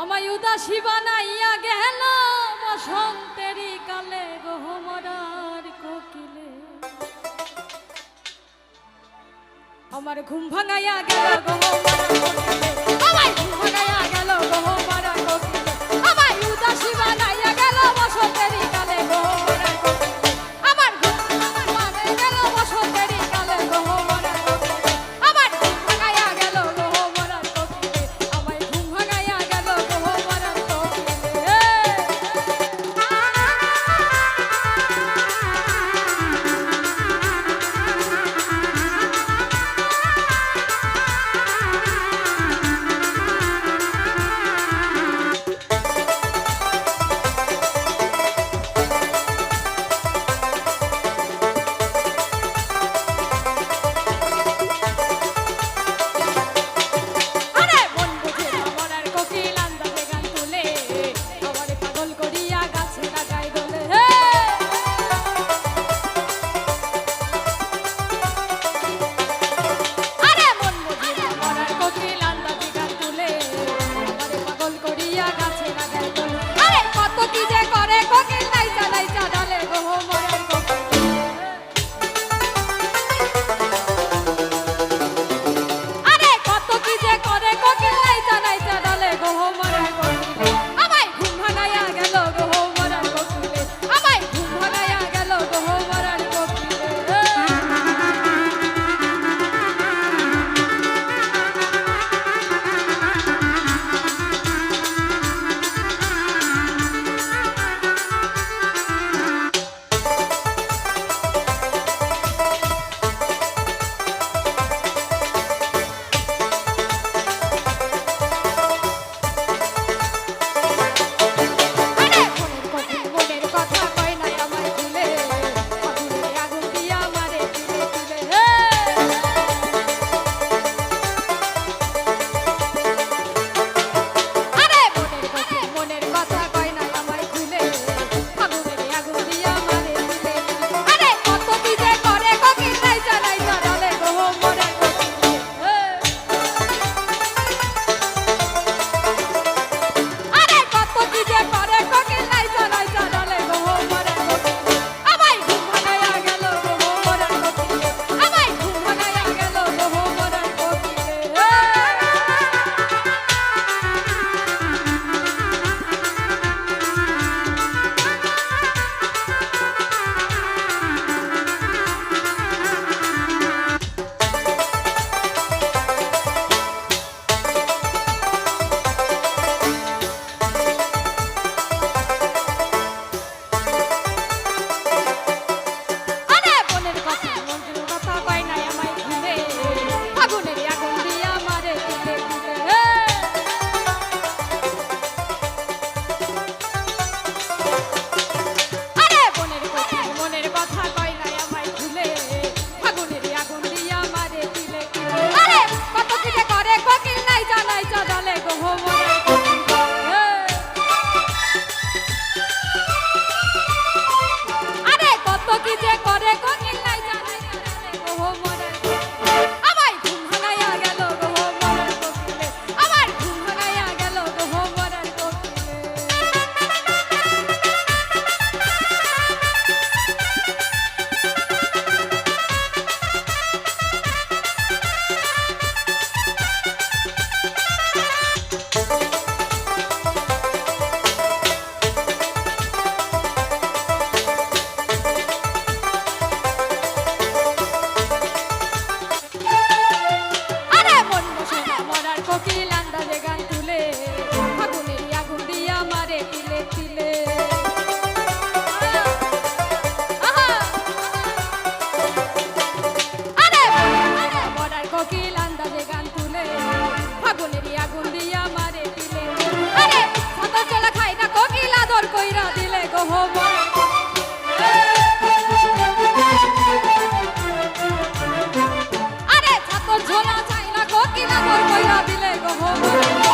আমায় উদাসী বানাইয়া গেল বসন্তেরই কালে গহমরার কোকিলে। আমার ঘুম ভাঙাইয়া গেল গহ আমায় ঘুম ভাঙাইয়া গেল গহ কইরা দিলে গো